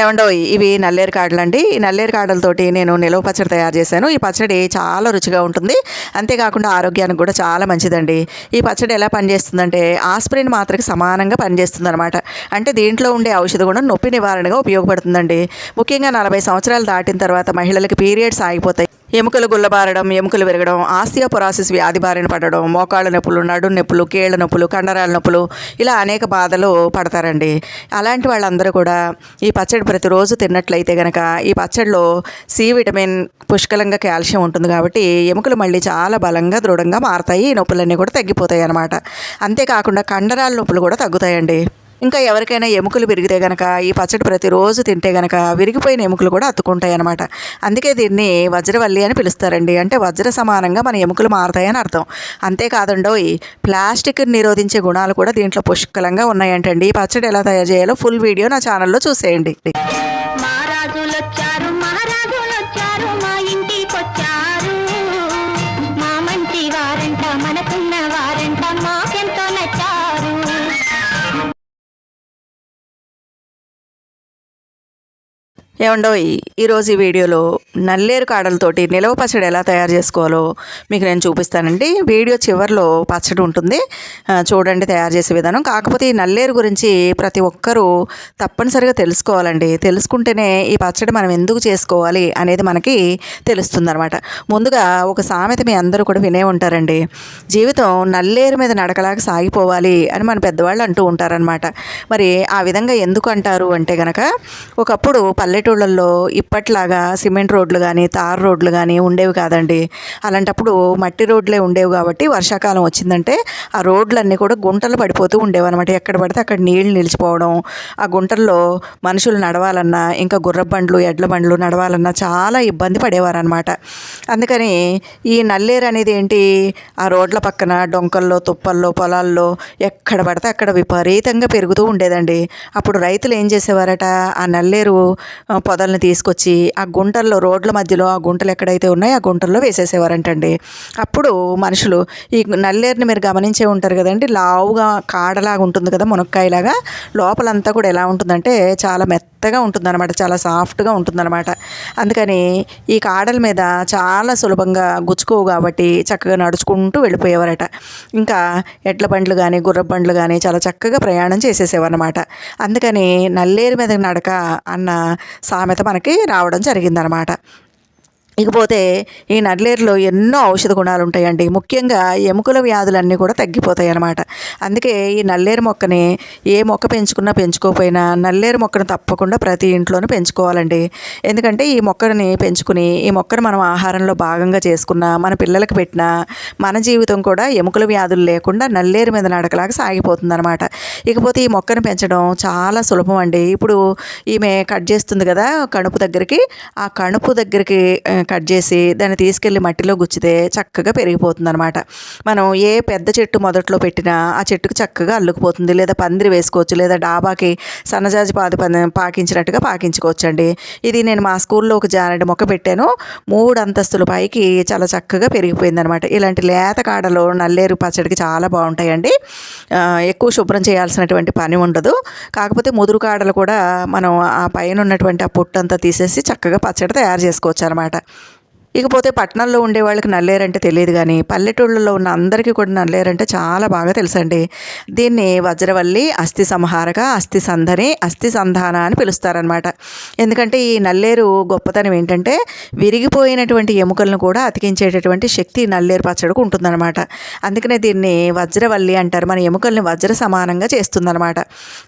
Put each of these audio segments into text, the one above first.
ఏమండో ఇవి నల్లేరు కాడలు అండి ఈ నల్లేరు కాడలతోటి నేను నిలవ పచ్చడి తయారు చేశాను. ఈ పచ్చడి చాలా రుచిగా ఉంటుంది. అంతేకాకుండా ఆరోగ్యానికి కూడా చాలా మంచిదండి. ఈ పచ్చడి ఎలా పనిచేస్తుందంటే ఆస్పిరిన్ మాత్రకి సమానంగా పనిచేస్తుంది అనమాట అంటే దీంట్లో ఉండే ఔషధ గుణం నొప్పి నివారణగా ఉపయోగపడుతుందండి. ముఖ్యంగా నలభై సంవత్సరాలు దాటిన తర్వాత మహిళలకు పీరియడ్స్ ఆగిపోతాయి. ఎముకలు గుల్లబారడం ఎముకలు విరగడం ఆస్టియోపొరాసిస్ వ్యాధి బారిన పడడం మోకాళ్ళ నొప్పులు నడు నొప్పులు కీళ్ళ నొప్పులు కండరాల నొప్పులు ఇలా అనేక బాధలు పడతారండి. అలాంటి వాళ్ళందరూ కూడా ఈ పచ్చడి ప్రతిరోజు తిన్నట్లయితే గనక ఈ పచ్చడిలో సి విటమిన్ పుష్కలంగా కాల్షియం ఉంటుంది కాబట్టి ఎముకలు మళ్ళీ చాలా బలంగా దృఢంగా మారుతాయి. ఈ నొప్పులన్నీ కూడా తగ్గిపోతాయి అన్నమాట. అంతేకాకుండా కండరాల నొప్పులు కూడా తగ్గుతాయండి. ఇంకా ఎవరికైనా ఎముకలు విరిగితే గనక ఈ పచ్చడి ప్రతిరోజు తింటే గనక విరిగిపోయిన ఎముకలు కూడా అత్తుకుంటాయి అనమాట అందుకే దీన్ని వజ్రవల్లి అని పిలుస్తారండి. అంటే వజ్ర సమానంగా మన ఎముకలు మారతాయని అర్థం. అంతేకాదండో ఈ ప్లాస్టిక్ నిరోధించే గుణాలు కూడా దీంట్లో పుష్కలంగా ఉన్నాయంటండి. ఈ పచ్చడి ఎలా తయారు చేయాలో ఫుల్ వీడియో నా ఛానల్లో చూసేయండి. ఏమండో ఈరోజు ఈ వీడియోలో నల్లేరు కాడలతోటి నిలవ పచ్చడి ఎలా తయారు చేసుకోవాలో మీకు నేను చూపిస్తానండి. వీడియో చివరిలో పచ్చడి ఉంటుంది. చూడండి తయారు చేసే విధానం. కాకపోతే ఈ నల్లేరు గురించి ప్రతి ఒక్కరూ తప్పనిసరిగా తెలుసుకోవాలండి. తెలుసుకుంటేనే ఈ పచ్చడి మనం ఎందుకు చేసుకోవాలి అనేది మనకి తెలుస్తుందన్నమాట. ముందుగా ఒక సామెత మీ అందరూ కూడా వినే ఉంటారండి. జీవితం నల్లేరు మీద నడకలాగా సాగిపోవాలి అని మన పెద్దవాళ్ళు అంటూ ఉంటారనమాట మరి ఆ విధంగా ఎందుకు అంటారు అంటే కనుక ఒకప్పుడు పల్లెటూళ్ళల్లో ఇప్పట్లాగా సిమెంట్ రోడ్లు కానీ తార్ రోడ్లు కానీ ఉండేవి కాదండి. అలాంటప్పుడు మట్టి రోడ్లే ఉండేవి కాబట్టి వర్షాకాలం వచ్చిందంటే ఆ రోడ్లన్నీ కూడా గుంటలు పడిపోతూ ఉండేవి అనమాట ఎక్కడ పడితే అక్కడ నీళ్ళు నిలిచిపోవడం ఆ గుంటల్లో మనుషులు నడవాలన్నా ఇంకా గుర్ర బండ్లు ఎడ్ల బండ్లు నడవాలన్నా చాలా ఇబ్బంది పడేవారనమాట అందుకని ఈ నల్లేరు అనేది ఏంటి? ఆ రోడ్ల పక్కన డొంకల్లో తుప్పల్లో పొలాల్లో ఎక్కడ పడితే అక్కడ విపరీతంగా పెరుగుతూ ఉండేదండి. అప్పుడు రైతులు ఏం చేసేవారట? ఆ నల్లేరు పొదల్ని తీసుకొచ్చి ఆ గుంటల్లో రోడ్ల మధ్యలో ఆ గుంటలు ఎక్కడైతే ఉన్నాయో ఆ గుంటల్లో వేసేసేవారంటండి. అప్పుడు మనుషులు ఈ నల్లేరుని మీరు గమనించే ఉంటారు కదండి లావుగా కాడలాగా ఉంటుంది కదా మునక్కాయలాగా లోపలంతా కూడా ఎలా ఉంటుందంటే చాలా మెత్తగా ఉంటుందన్నమాట చాలా సాఫ్ట్గా ఉంటుందన్నమాట. అందుకని ఈ కాడల మీద చాలా సులభంగా గుచ్చుకోవు కాబట్టి చక్కగా నడుచుకుంటూ వెళ్ళిపోయేవారట. ఇంకా ఎడ్ల బండ్లు కానీ గుర్ర బండ్లు కానీ చాలా చక్కగా ప్రయాణం చేసేసేవారనమాట అందుకని నల్లేరు మీద నడక అన్న సామెత మనకి రావడం జరిగిందనమాట. ఇకపోతే ఈ నల్లేరులో ఎన్నో ఔషధ గుణాలు ఉంటాయండి ముఖ్యంగా ఎముకల వ్యాధులన్నీ కూడా తగ్గిపోతాయి అన్నమాట అందుకే ఈ నల్లేరు మొక్కని ఏ మొక్క పెంచుకున్నా పెంచుకోకపోయినా నల్లేరు మొక్కను తప్పకుండా ప్రతి ఇంట్లోనూ పెంచుకోవాలండి. ఎందుకంటే ఈ మొక్కని పెంచుకుని ఈ మొక్కను మనం ఆహారంలో భాగంగా చేసుకున్న మన పిల్లలకు పెట్టినా మన జీవితం కూడా ఎముకల వ్యాధులు లేకుండా నల్లేరు మీద నడకలాగా సాగిపోతుంది అనమాట ఇకపోతే ఈ మొక్కను పెంచడం చాలా సులభం అండి ఇప్పుడు ఈమె కట్ చేస్తుంది కదా కణుపు దగ్గరికి ఆ కణుపు దగ్గరికి కట్ చేసి దాన్ని తీసుకెళ్ళి మట్టిలో గుచ్చితే చక్కగా పెరిగిపోతుంది అనమాట మనం ఏ పెద్ద చెట్టు మొదట్లో పెట్టినా ఆ చెట్టుకు చక్కగా అల్లుకుపోతుంది. లేదా పందిరి వేసుకోవచ్చు లేదా డాబాకి సన్నజాజి పాది పాకించినట్టుగా పాకించుకోవచ్చు అండి ఇది నేను మా స్కూల్లో ఒక జానెడు మొక్క పెట్టాను. మూడు అంతస్తుల పైకి చాలా చక్కగా పెరిగిపోయింది అనమాట ఇలాంటి లేత కాడలు నల్లేరు పచ్చడికి చాలా బాగుంటాయండి. ఎక్కువ శుభ్రం చేయాల్సినటువంటి పని ఉండదు. కాకపోతే ముదురు కాడలు కూడా మనం ఆ పైన ఉన్నటువంటి ఆ పొట్టు అంతా తీసేసి చక్కగా పచ్చడి తయారు చేసుకోవచ్చు అనమాట ఇకపోతే పట్టణాల్లో ఉండే వాళ్ళకి నల్లేరంటే తెలియదు కానీ పల్లెటూళ్ళలో ఉన్న అందరికీ కూడా నల్లేరంటే చాలా బాగా తెలుసండి. దీన్ని వజ్రవల్లి అస్థి సంహారక అస్థి సంధని అస్థి సంధాన అని పిలుస్తారనమాట ఎందుకంటే ఈ నల్లేరు గొప్పతనం ఏంటంటే విరిగిపోయినటువంటి ఎముకలను కూడా అతికించేటటువంటి శక్తి నల్లేరు పచ్చడికి ఉంటుందన్నమాట. అందుకనే దీన్ని వజ్రవల్లి అంటారు. మన ఎముకల్ని వజ్ర సమానంగా చేస్తుందన్నమాట.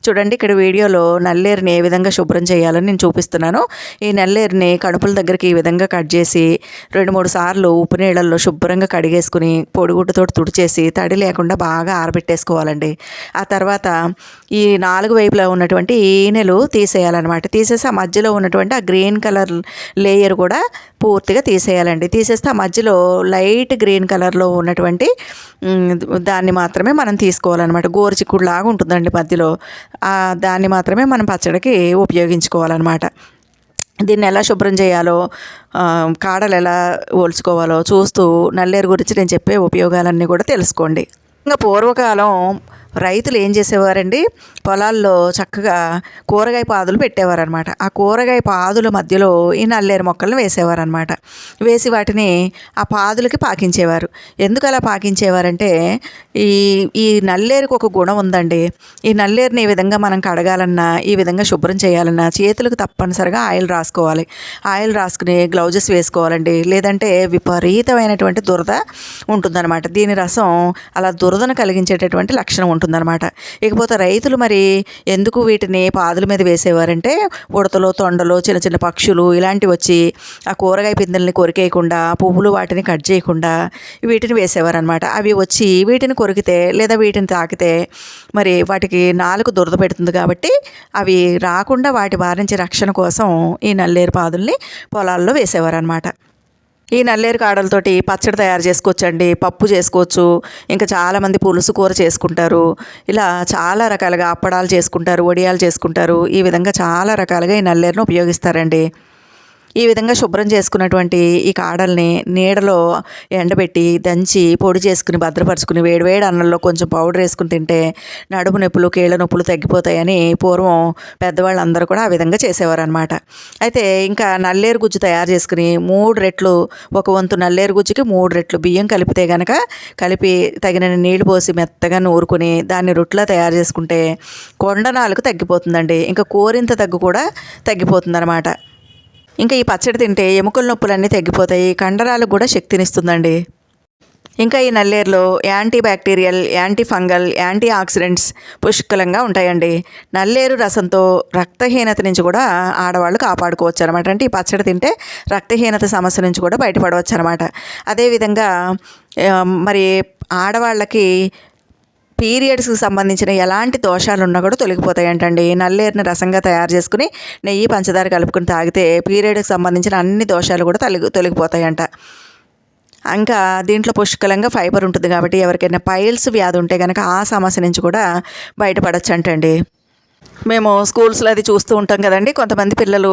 చూడండి ఇక్కడ వీడియోలో నల్లేరుని ఏ విధంగా శుభ్రం చేయాలని నేను చూపిస్తున్నాను. ఈ నల్లేరుని కడుపుల దగ్గరికి ఈ విధంగా కట్ చేసి రెండు మూడు సార్లు ఉప్పు నీళ్ళల్లో శుభ్రంగా కడిగేసుకుని పొడిగుడ్డతో తుడిచేసి తడి లేకుండా బాగా ఆరబెట్టేసుకోవాలండి. ఆ తర్వాత ఈ నాలుగు వైపులా ఉన్నటువంటి ఈనెలు తీసేయాలన్నమాట. తీసేసి ఆ మధ్యలో ఉన్నటువంటి ఆ గ్రీన్ కలర్ లేయర్ కూడా పూర్తిగా తీసేయాలండి. తీసేస్తే ఆ మధ్యలో లైట్ గ్రీన్ కలర్లో ఉన్నటువంటి దాన్ని మాత్రమే మనం తీసుకోవాలన్నమాట. గోరుచిక్కుడు లాగా ఉంటుందండి మధ్యలో. దాన్ని మాత్రమే మనం పచ్చడికి ఉపయోగించుకోవాలన్నమాట. దీన్ని ఎలా శుభ్రం చేయాలో కాడలు ఎలా ఓల్చుకోవాలో చూస్తూ నల్లేరు గురించి నేను చెప్పే ఉపయోగాలన్నీ కూడా తెలుసుకోండి. ఇంకా పూర్వకాలం రైతులు ఏం చేసేవారండి? పొలాల్లో చక్కగా కూరగాయ పాదులు పెట్టేవారనమాట ఆ కూరగాయ పాదుల మధ్యలో ఈ నల్లేరు మొక్కలను వేసేవారనమాట వేసి వాటిని ఆ పాదులకి పాకించేవారు. ఎందుకు అలా పాకించేవారంటే ఈ ఈ నల్లేరుకు ఒక గుణం ఉందండి. ఈ నల్లేరుని ఈ విధంగా మనం కడగాలన్నా ఈ విధంగా శుభ్రం చేయాలన్నా చేతులకు తప్పనిసరిగా ఆయిల్ రాసుకోవాలి. ఆయిల్ రాసుకుని గ్లౌజెస్ వేసుకోవాలండి. లేదంటే విపరీతమైనటువంటి దురద ఉంటుందన్నమాట. దీని రసం అలా దురదను కలిగించేటటువంటి లక్షణం ఉంటుందన్నమాట. ఇకపోతే రైతులు మరి ఎందుకు వీటిని పాదుల మీద వేసేవారంటే ఉడతలు తొండలు చిన్న చిన్న పక్షులు ఇలాంటివి వచ్చి ఆ కూరగాయ పిందెల్ని కొరికేయకుండా పువ్వులు వాటిని కట్ చేయకుండా వీటిని వేసేవారనమాట అవి వచ్చి వీటిని కొరికితే లేదా వీటిని తాకితే మరి వాటికి నాలుగు దురద పెడుతుంది కాబట్టి అవి రాకుండా వాటి బారి నుంచి రక్షణ కోసం ఈ నల్లేరు పాదుల్ని పొలాల్లో వేసేవారనమాట ఈ నల్లేరు కాడలతోటి పచ్చడి తయారు చేసుకోవచ్చండి పప్పు చేసుకోవచ్చు ఇంకా చాలామంది పులుసు కూర చేసుకుంటారు. ఇలా చాలా రకాలుగా అప్పడాలు చేసుకుంటారు వడియాలు చేసుకుంటారు. ఈ విధంగా చాలా రకాలుగా ఈ నల్లేరును ఉపయోగిస్తారండి. ఈ విధంగా శుభ్రం చేసుకున్నటువంటి ఈ కాడల్ని నీడలో ఎండబెట్టి దంచి పొడి చేసుకుని భద్రపరుచుకుని వేడివేడి అన్నంలో కొంచెం పౌడర్ వేసుకుని తింటే నడుము నొప్పులు కీళ్ళ నొప్పులు తగ్గిపోతాయని పూర్వం పెద్దవాళ్ళందరూ కూడా ఆ విధంగా చేసేవారు అనమాట అయితే ఇంకా నల్లేరు గుజ్జు తయారు చేసుకుని మూడు రెట్లు ఒక వంతు నల్లేరు గుజ్జుకి మూడు రెట్లు బియ్యం కలిపితే గనక కలిపి తగినన్ని నీళ్ళు పోసి మెత్తగా నూరుకుని దాన్ని రొట్లా తయారు చేసుకుంటే కొండనాలకు తగ్గిపోతుందండి. ఇంకా కోరింత తగ్గు కూడా తగ్గిపోతుందన్నమాట. ఇంకా ఈ పచ్చడి తింటే ఎముకల నొప్పులన్నీ తగ్గిపోతాయి కండరాలకు కూడా శక్తినిస్తుందండి. ఇంకా ఈ నల్లేరులో anti bacterial anti fungal anti oxidants పుష్కలంగా ఉంటాయండి. నల్లేరు రసంతో రక్తహీనత నుంచి కూడా ఆడవాళ్ళు కాపాడుకోవచ్చు అనమాట అంటే ఈ పచ్చడి తింటే రక్తహీనత సమస్య నుంచి కూడా బయటపడవచ్చు అనమాట అదేవిధంగా మరి ఆడవాళ్ళకి పీరియడ్స్కి సంబంధించిన ఎలాంటి దోషాలు ఉన్నా కూడా తొలగిపోతాయంటండి. నల్లేరుని రసంగా తయారు చేసుకుని నెయ్యి పంచదార కలుపుకుని తాగితే పీరియడ్కి సంబంధించిన అన్ని దోషాలు కూడా తొలగి తొలగిపోతాయంట. ఇంకా దీంట్లో పుష్కలంగా ఫైబర్ ఉంటుంది కాబట్టి ఎవరికైనా పైల్స్ వ్యాధి ఉంటే కనుక ఆ సమస్య నుంచి కూడా బయటపడచ్చు అంటండి మేము స్కూల్స్లో అది చూస్తూ ఉంటాం కదండి. కొంతమంది పిల్లలు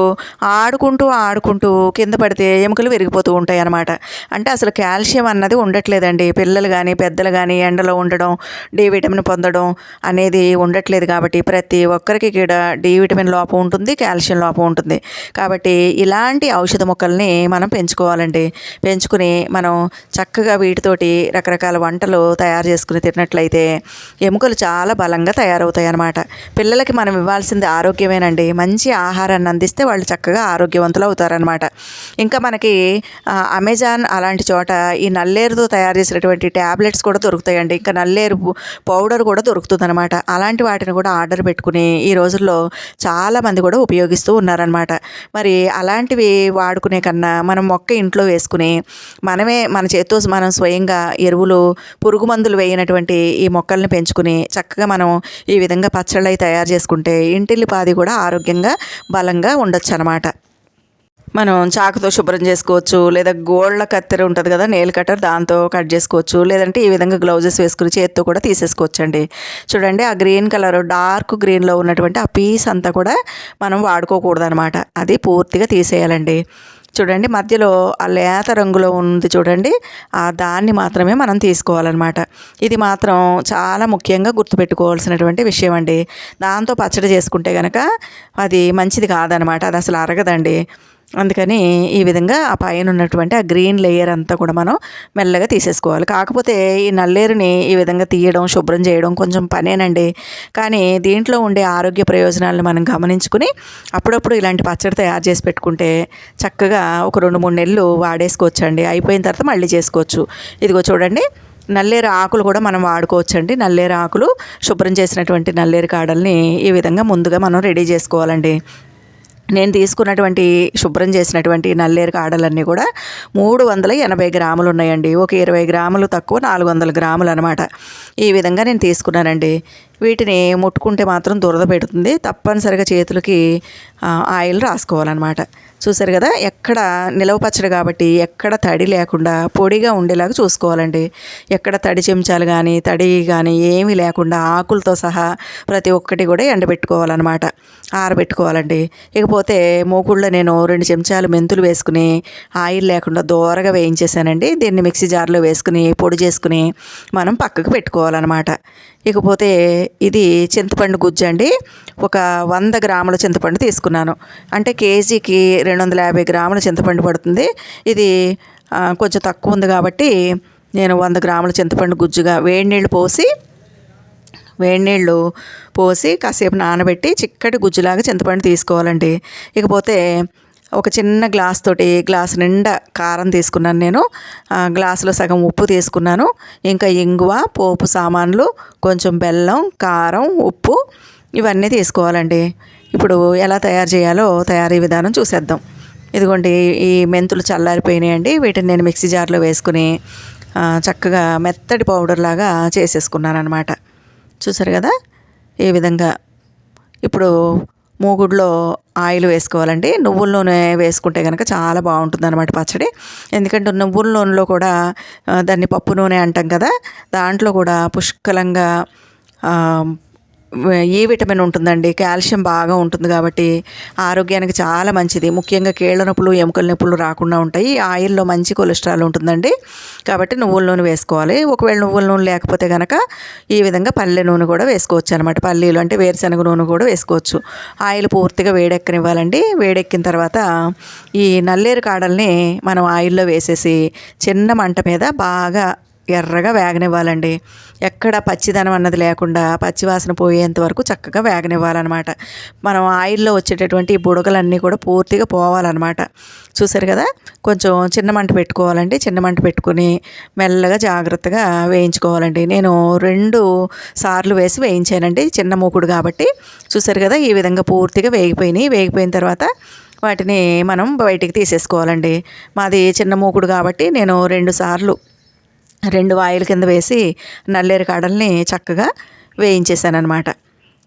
ఆడుకుంటూ ఆడుకుంటూ కింద పడితే ఎముకలు విరిగిపోతూ ఉంటాయి అన్నమాట అంటే అసలు కాల్షియం అన్నది ఉండట్లేదండి. పిల్లలు కానీ పెద్దలు కానీ ఎండలో ఉండడం డి విటమిన్ పొందడం అనేది ఉండట్లేదు కాబట్టి ప్రతి ఒక్కరికి కూడా డి విటమిన్ లోపం ఉంటుంది కాల్షియం లోపం ఉంటుంది. కాబట్టి ఇలాంటి ఔషధ మొక్కల్ని మనం పెంచుకోవాలండి. పెంచుకుని మనం చక్కగా వీటితోటి రకరకాల వంటలు తయారు చేసుకుని తిన్నట్లయితే ఎముకలు చాలా బలంగా తయారవుతాయి అన్నమాట పిల్లలకి మనం ఇవ్వాల్సింది ఆరోగ్యమేనండి. మంచి ఆహారాన్ని అందిస్తే వాళ్ళు చక్కగా ఆరోగ్యవంతులు అవుతారనమాట ఇంకా మనకి అమెజాన్ అలాంటి చోట ఈ నల్లేరుతో తయారు చేసినటువంటి ట్యాబ్లెట్స్ కూడా దొరుకుతాయండి. ఇంకా నల్లేరు పౌడర్ కూడా దొరుకుతుందనమాట అలాంటి వాటిని కూడా ఆర్డర్ పెట్టుకుని ఈ రోజుల్లో చాలామంది కూడా ఉపయోగిస్తూ ఉన్నారనమాట మరి అలాంటివి వాడుకునే కన్నా మనం మొక్క ఇంట్లో వేసుకుని మనమే మన చేత్తో మనం స్వయంగా ఎరువులు పురుగు మందులు వేయనటువంటి ఈ మొక్కల్ని పెంచుకుని చక్కగా మనం ఈ విధంగా పచ్చళ్ళు అవి తయారు చేసుకుంటే ఇంటిల్లిపాది కూడా ఆరోగ్యంగా బలంగా ఉండొచ్చు అనమాట మనం చాకుతో శుభ్రం చేసుకోవచ్చు లేదా గోళ్ళ కత్తెర ఉంటుంది కదా నెయిల్ కట్టర్ దాంతో కట్ చేసుకోవచ్చు లేదంటే ఈ విధంగా గ్లౌజెస్ వేసుకుని చేత్తో కూడా తీసేసుకోవచ్చు అండి చూడండి ఆ గ్రీన్ కలర్ డార్క్ గ్రీన్లో ఉన్నటువంటి ఆ పీస్ అంతా కూడా మనం వాడుకోకూడదు అనమాట అది పూర్తిగా తీసేయాలండి. చూడండి మధ్యలో ఆ లేత రంగులో ఉంది చూడండి ఆ దాన్ని మాత్రమే మనం తీసుకోవాలన్నమాట. ఇది మాత్రం చాలా ముఖ్యంగా గుర్తుపెట్టుకోవాల్సినటువంటి విషయం అండి. దాంతో పచ్చడి చేసుకుంటే కనుక అది మంచిది కాదనమాట అది అసలు అరగదండి. అందుకని ఈ విధంగా ఆ పైన ఉన్నటువంటి ఆ గ్రీన్ లేయర్ అంతా కూడా మనం మెల్లగా తీసేసుకోవాలి. కాకపోతే ఈ నల్లేరుని ఈ విధంగా తీయడం శుభ్రం చేయడం కొంచెం పనేనండి. కానీ దీంట్లో ఉండే ఆరోగ్య ప్రయోజనాలను మనం గమనించుకుని అప్పుడప్పుడు ఇలాంటి పచ్చడి తయారు చేసి పెట్టుకుంటే చక్కగా ఒక రెండు మూడు నెలలు వాడేసుకోవచ్చండి. అయిపోయిన తర్వాత మళ్ళీ చేసుకోవచ్చు. ఇదిగో చూడండి నల్లేరు ఆకులు కూడా మనం వాడుకోవచ్చండి. నల్లేరు ఆకులు శుభ్రం చేసినటువంటి నల్లేరు కాడల్ని ఈ విధంగా ముందుగా మనం రెడీ చేసుకోవాలండి. నేను తీసుకున్నటువంటి శుభ్రం చేసినటువంటి నల్లేరు కాడలన్నీ కూడా మూడు వందల ఎనభై గ్రాములు ఉన్నాయండి. ఒక ఇరవై గ్రాములు తక్కువ నాలుగు వందల గ్రాములు అనమాట ఈ విధంగా నేను తీసుకున్నానండి. వీటిని ముట్టుకుంటే మాత్రం దురద పెడుతుంది. తప్పనిసరిగా చేతులకి ఆయిల్ రాసుకోవాలన్నమాట. చూసారు కదా ఎక్కడ నిలవ పచ్చడి కాబట్టి ఎక్కడ తడి లేకుండా పొడిగా ఉండేలాగా చూసుకోవాలండి. ఎక్కడ తడి చెంచాలు కానీ తడి కానీ ఏమీ లేకుండా ఆకులతో సహా ప్రతి ఒక్కటి కూడా ఎండబెట్టుకోవాలన్నమాట. ఆరబెట్టుకోవాలండి. ఇకపోతే మూకుళ్ళో నేను రెండు చెంచాలు మెంతులు వేసుకుని ఆయిల్ లేకుండా దూరగా వేయించేసానండి దీన్ని మిక్సీ జార్లో వేసుకుని పొడి చేసుకుని మనం పక్కకు పెట్టుకోవాలన్నమాట. ఇకపోతే ఇది చింతపండు గుజ్జు అండి. ఒక వంద గ్రాముల చింతపండు తీసుకున్నాను. అంటే కేజీకి రెండు వందల యాభై గ్రాముల చింతపండు పడుతుంది. ఇది కొంచెం తక్కువ ఉంది కాబట్టి నేను వంద గ్రాముల చింతపండు గుజ్జుగా వేడి నీళ్ళు పోసి వేడి నీళ్ళు పోసి కాసేపు నానబెట్టి చిక్కటి గుజ్జులాగా చింతపండు తీసుకోవాలండి. ఇకపోతే ఒక చిన్న గ్లాస్ తోటి గ్లాస్ నిండా కారం తీసుకున్నాను నేను. గ్లాసులో సగం ఉప్పు తీసుకున్నాను. ఇంకా ఇంగువ పోపు సామాన్లు కొంచెం బెల్లం కారం ఉప్పు ఇవన్నీ తీసుకోవాలండి. ఇప్పుడు ఎలా తయారు చేయాలో తయారీ విధానం చూసేద్దాం. ఇదిగోండి ఈ మెంతులు చల్లారిపోయినాయండి. వీటిని నేను మిక్సీ జార్లో వేసుకుని చక్కగా మెత్తటి పౌడర్ లాగా చేసేసుకున్నాను అనమాట చూసారు కదా? ఈ విధంగా? ఇప్పుడు మూగుడులో ఆయిల్ వేసుకోవాలండి. నువ్వుల నూనె వేసుకుంటే కనుక చాలా బాగుంటుంది అనమాట పచ్చడి. ఎందుకంటే నువ్వుల నూనెలో కూడా దాన్ని పప్పు నూనె అంటాం కదా దాంట్లో కూడా పుష్కలంగా ఈ విటమిన్ ఉంటుందండి? కాల్షియం బాగా ఉంటుంది కాబట్టి ఆరోగ్యానికి చాలా మంచిది. ముఖ్యంగా కీళ్ళ నొప్పులు ఎముకల నొప్పులు రాకుండా ఉంటాయి. ఈ ఆయిల్లో మంచి కొలెస్ట్రాల్ ఉంటుందండి. కాబట్టి నువ్వుల నూనె వేసుకోవాలి. ఒకవేళ నువ్వుల నూనె లేకపోతే కనుక ఈ విధంగా పల్లె నూనె కూడా వేసుకోవచ్చు అనమాట పల్లీలు అంటే వేరుశనగ నూనె కూడా వేసుకోవచ్చు. ఆయిల్ పూర్తిగా వేడెక్కనివ్వాలండి. వేడెక్కిన తర్వాత ఈ నల్లేరు కాడల్ని మనం ఆయిల్లో వేసేసి చిన్న మంట మీద బాగా ఎర్రగా వేగనివ్వాలండి. ఎక్కడ పచ్చిదనం అన్నది లేకుండా పచ్చివాసన పోయేంత వరకు చక్కగా వేగనివ్వాలన్నమాట. మనం ఆయిల్లో వచ్చేటటువంటి బుడగలన్నీ కూడా పూర్తిగా పోవాలన్నమాట. చూసారు కదా? కొంచెం చిన్న మంట పెట్టుకోవాలండి. చిన్న మంట పెట్టుకుని మెల్లగా జాగ్రత్తగా వేయించుకోవాలండి. నేను రెండు సార్లు వేసి వేయించానండి. చిన్న మూకుడు కాబట్టి. చూసారు కదా? ఈ విధంగా పూర్తిగా వేగిపోయినాయి. వేగిపోయిన తర్వాత వాటిని మనం బయటికి తీసేసుకోవాలండి. మాది చిన్న మూకుడు కాబట్టి నేను రెండు సార్లు రెండు వాయిల కింద వేసి నల్లేరు కాడల్ని చక్కగా వేయించేసాను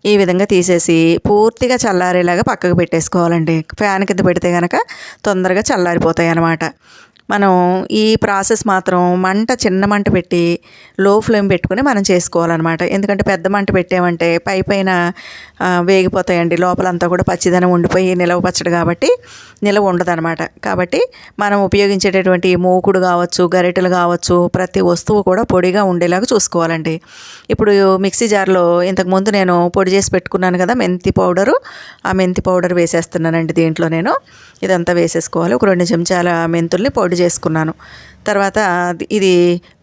ఈ విధంగా తీసేసి పూర్తిగా చల్లారేలాగా పక్కకు పెట్టేసుకోవాలండి. ఫ్యాన్ కింద పెడితే కనుక తొందరగా చల్లారిపోతాయి అన్నమాట మనం ఈ ప్రాసెస్ మాత్రం మంట చిన్న మంట పెట్టి లో ఫ్లేమ్ పెట్టుకుని మనం చేసుకోవాలన్నమాట. ఎందుకంటే పెద్ద మంట పెట్టామంటే పై పైన వేగిపోతాయండి. లోపలంతా కూడా పచ్చిదనం ఉండిపోయి నిలవ పచ్చడి కాబట్టి నిలవ ఉండదన్నమాట. కాబట్టి మనం ఉపయోగించేటటువంటి మూకుడు కావచ్చు గరిటెలు కావచ్చు ప్రతి వస్తువు కూడా పొడిగా ఉండేలాగా చూసుకోవాలండి. ఇప్పుడు మిక్సీ జార్లో ఇంతకుముందు నేను పొడి చేసి పెట్టుకున్నాను కదా మెంతి పౌడరు. ఆ మెంతి పౌడర్ వేసేస్తున్నానండి దీంట్లో నేను. ఇదంతా వేసేసుకోవాలి. ఒక రెండు చెంచాల మెంతుల్ని పొడి చేసుకున్నాను. తర్వాత ఇది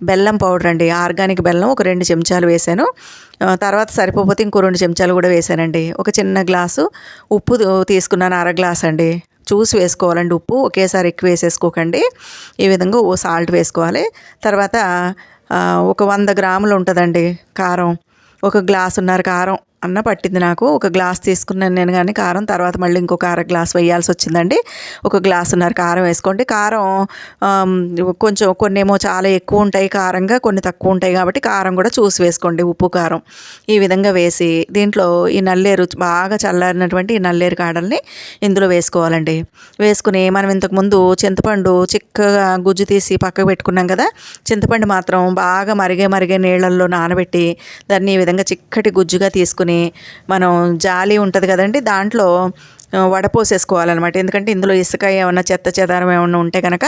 బెల్లం పౌడర్ అండి. ఆర్గానిక్ బెల్లం ఒక రెండు చెంచాలు వేసాను. తర్వాత సరిపోతే ఇంకో రెండు చెంచాలు కూడా వేసానండి. ఒక చిన్న గ్లాసు ఉప్పు తీసుకున్నాను అర గ్లాస్ అండి. చూసి వేసుకోవాలండి ఉప్పు. ఒకేసారి ఎక్కువ వేసేసుకోకండి. ఈ విధంగా ఓ సాల్ట్ వేసుకోవాలి. తర్వాత ఒక వంద గ్రాములు ఉంటుందండి కారం. ఒక గ్లాసున్నర కారం అన్న పట్టింది నాకు. ఒక గ్లాస్ తీసుకున్నాను నేను కానీ కారం తర్వాత మళ్ళీ ఇంకొక అర గ్లాస్ వేయాల్సి వచ్చిందండి. ఒక గ్లాసున్నర కారం వేసుకోండి. కారం కొంచెం కొన్ని ఏమో చాలా ఎక్కువ ఉంటాయి కారంగా కొన్ని తక్కువ ఉంటాయి కాబట్టి కారం కూడా చూసి వేసుకోండి ఉప్పు కారం. ఈ విధంగా వేసి దీంట్లో ఈ నల్లేరు బాగా చల్లారినటువంటి ఈ నల్లేరు కాడల్ని ఇందులో వేసుకోవాలండి. వేసుకుని మనం ఇంతకుముందు చింతపండు చిక్కగా గుజ్జు తీసి పక్కకు పెట్టుకున్నాం కదా చింతపండు మాత్రం బాగా మరిగే మరిగే నీళ్ళల్లో నానబెట్టి దాన్ని ఈ విధంగా చిక్కటి గుజ్జుగా తీసుకుని మనం జాలి ఉంటుంది కదండి దాంట్లో వడపోసేసుకోవాలన్నమాట. ఎందుకంటే ఇందులో ఇసుక ఏమన్నా చెత్త చెదారం ఏమన్నా ఉంటే కనుక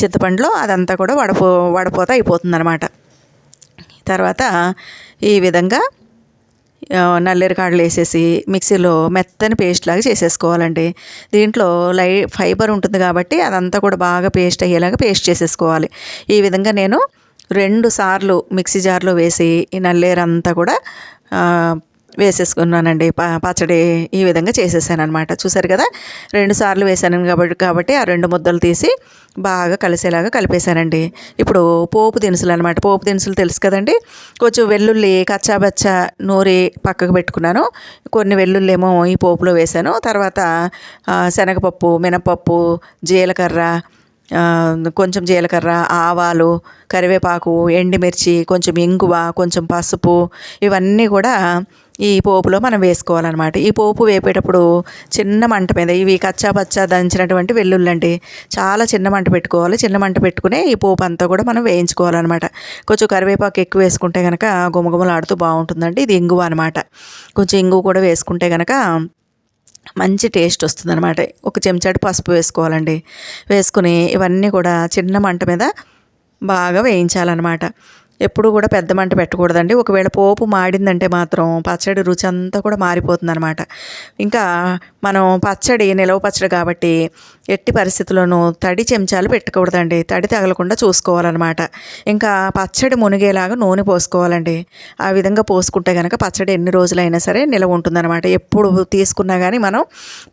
చింతపండులో అదంతా కూడా వడపో వడపోత అయిపోతుందన్నమాట. తర్వాత ఈ విధంగా నల్లేరు కాడలు వేసేసి మిక్సీలో మెత్తని పేస్ట్ లాగా చేసేసుకోవాలండి. దీంట్లో లై ఫైబర్ ఉంటుంది కాబట్టి అదంతా కూడా బాగా పేస్ట్ అయ్యేలాగా పేస్ట్ చేసేసుకోవాలి. ఈ విధంగా నేను రెండు సార్లు మిక్సీ జార్లో వేసి ఈ నల్లేరు అంతా కూడా వేసేసుకున్నానండి. ప పచ్చడి ఈ విధంగా చేసేసాను అనమాట చూసారు కదా? రెండు సార్లు వేసాను కాబట్టి కాబట్టి ఆ రెండు ముద్దలు తీసి బాగా కలిసేలాగా కలిపేశానండి. ఇప్పుడు పోపు దినుసులు అనమాట పోపు దినుసులు తెలుసు కదండి? కొంచెం వెల్లుల్లి కచ్చాబచ్చా నూరి పక్కకు పెట్టుకున్నాను. కొన్ని వెల్లుల్లి ఏమో ఈ పోపులో వేశాను తర్వాత శనగపప్పు మినపప్పు జీలకర్ర కొంచెం జీలకర్ర ఆవాలు కరివేపాకు ఎండుమిర్చి కొంచెం ఇంగువ కొంచెం పసుపు ఇవన్నీ కూడా ఈ పోపులో మనం వేసుకోవాలన్నమాట. ఈ పోపు వేపేటప్పుడు చిన్న మంట మీద ఇవి కచ్చా పచ్చా దంచినటువంటి వెల్లుల్లి చాలా చిన్న మంట పెట్టుకోవాలి. చిన్న మంట పెట్టుకునే ఈ పోపు అంతా కూడా మనం వేయించుకోవాలన్నమాట. కొంచెం కరివేపాకు ఎక్కువ వేసుకుంటే కనుక గుమగుమలాడుతూ బాగుంటుందండి. ఇది ఇంగువ అనమాట కొంచెం ఇంగువ కూడా వేసుకుంటే కనుక మంచి టేస్ట్ వస్తుందన్నమాట. ఒక చెంచాడు పసుపు వేసుకోవాలండి. వేసుకుని ఇవన్నీ కూడా చిన్న మంట మీద బాగా వేయించాలన్నమాట. ఎప్పుడు కూడా పెద్ద మంట పెట్టకూడదండి. ఒకవేళ పోపు మాడిందంటే మాత్రం పచ్చడి రుచి అంతా కూడా మారిపోతుంది అనమాట ఇంకా మనం పచ్చడి నిలవ పచ్చడి కాబట్టి ఎట్టి పరిస్థితుల్లోనూ తడి చెంచాలు పెట్టకూడదండి. తడి తగలకుండా చూసుకోవాలన్నమాట. ఇంకా పచ్చడి మునిగేలాగా నూనె పోసుకోవాలండి. ఆ విధంగా పోసుకుంటే కనుక పచ్చడి ఎన్ని రోజులైనా సరే నిలవ ఉంటుందన్నమాట. ఎప్పుడు తీసుకున్నా కానీ మనం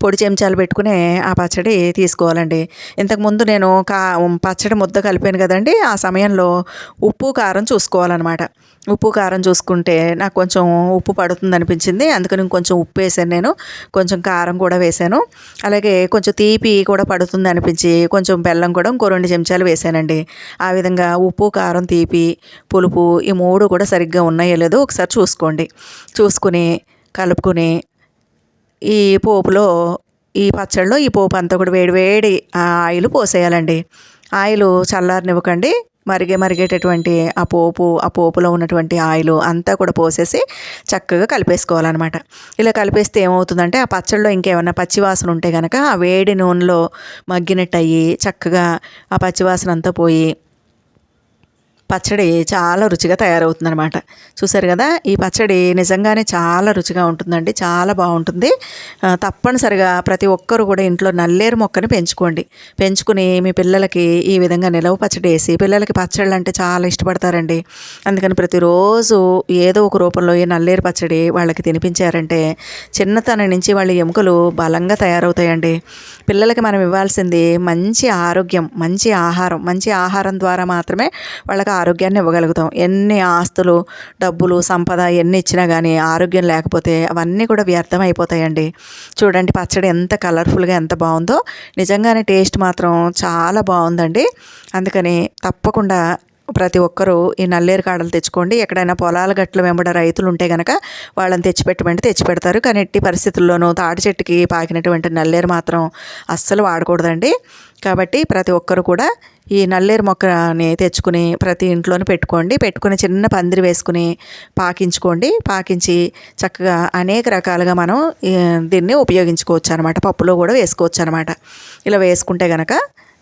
పొడి చెంచాలు పెట్టుకునే ఆ పచ్చడి తీసుకోవాలండి. ఇంతకుముందు నేను కా పచ్చడి ముద్ద కలిపాను కదండి. ఆ సమయంలో ఉప్పు కారం చూసుకోవాలన్నమాట. ఉప్పు కారం చూసుకుంటే నాకు కొంచెం ఉప్పు పడుతుంది అనిపించింది. అందుకని కొంచెం ఉప్పు వేసాను నేను. కొంచెం కారం కూడా వేసాను. అలాగే కొంచెం తీపి కూడా పడుతుంది అనిపించి కొంచెం బెల్లం కూడా ఇంకో రెండు చెంచాలు వేసానండి. ఆ విధంగా ఉప్పు కారం తీపి పులుపు ఈ మూడు కూడా సరిగ్గా ఉన్నాయో లేదో ఒకసారి చూసుకోండి. చూసుకుని కలుపుకొని ఈ పోపులో ఈ పచ్చడిలో ఈ పోపు అంతా కూడా వేడి వేడి ఆ ఆయిల్ పోసేయాలండి. ఆయిల్ చల్లారనివ్వకండి. మరిగే మరిగేటటువంటి ఆ పోపు ఆ పోపులో ఉన్నటువంటి ఆయిల్ అంతా కూడా పోసేసి చక్కగా కలిపేసుకోవాలన్నమాట. ఇలా కలిపేస్తే ఏమవుతుందంటే ఆ పచ్చడిలో ఇంకేమైనా పచ్చివాసన ఉంటే కనుక ఆ వేడి నూనెలో మగ్గినట్టు అయ్యి చక్కగా ఆ పచ్చివాసన అంతా పోయి పచ్చడి చాలా రుచిగా తయారవుతుందన్నమాట. చూసారు కదా? ఈ పచ్చడి నిజంగానే చాలా రుచిగా ఉంటుందండి. చాలా బాగుంటుంది. తప్పనిసరిగా ప్రతి ఒక్కరు కూడా ఇంట్లో నల్లేరు మొక్కని పెంచుకోండి. పెంచుకుని మీ పిల్లలకి ఈ విధంగా నిలవ పచ్చడి వేసి పిల్లలకి పచ్చళ్ళు అంటే చాలా ఇష్టపడతారండి. అందుకని ప్రతిరోజు ఏదో ఒక రూపంలో ఈ నల్లేరు పచ్చడి వాళ్ళకి తినిపించారంటే చిన్నతనం నుంచి వాళ్ళ ఎముకలు బలంగా తయారవుతాయండి. పిల్లలకి మనం ఇవ్వాల్సింది మంచి ఆరోగ్యం మంచి ఆహారం మంచి ఆహారం ద్వారా మాత్రమే వాళ్ళకి ఆరోగ్యాన్ని ఇవ్వగలుగుతాం. ఎన్ని ఆస్తులు డబ్బులు సంపద ఎన్ని ఇచ్చినా కానీ ఆరోగ్యం లేకపోతే అవన్నీ కూడా వ్యర్థం అయిపోతాయండి చూడండి పచ్చడి ఎంత కలర్ఫుల్గా ఎంత బాగుందో. నిజంగానే టేస్ట్ మాత్రం చాలా బాగుందండి. అందుకని తప్పకుండా ప్రతి ఒక్కరూ ఈ నల్లేరు కాడలు తెచ్చుకోండి. ఎక్కడైనా పొలాల గట్ల వెంబడ రైతులు ఉంటే కనుక వాళ్ళని తెచ్చిపెట్టమంటే తెచ్చిపెడతారు. కానీ ఎట్టి పరిస్థితుల్లోనూ తాటి చెట్టుకి పాకినటువంటి నల్లేరు మాత్రం అస్సలు వాడకూడదండి. కాబట్టి ప్రతి ఒక్కరు కూడా ఈ నల్లేరు మొక్కని తెచ్చుకుని ప్రతి ఇంట్లోనూ పెట్టుకోండి. పెట్టుకుని చిన్న పందిరి వేసుకుని పాకించుకోండి. పాకించి చక్కగా అనేక రకాలుగా మనం దీన్ని ఉపయోగించుకోవచ్చు అనమాట పప్పులో కూడా వేసుకోవచ్చు అనమాట ఇలా వేసుకుంటే కనుక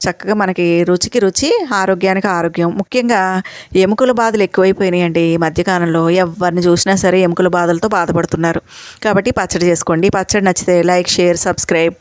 చక్కగా మనకి రుచికి రుచి ఆరోగ్యానికి ఆరోగ్యం. ముఖ్యంగా ఎముకల బాధలు ఎక్కువైపోయినాయండి ఈ మధ్యకాలంలో. ఎవరిని చూసినా సరే ఎముకల బాధలతో బాధపడుతున్నారు. కాబట్టి పచ్చడి చేసుకోండి. పచ్చడి నచ్చితే లైక్ షేర్ సబ్స్క్రైబ్.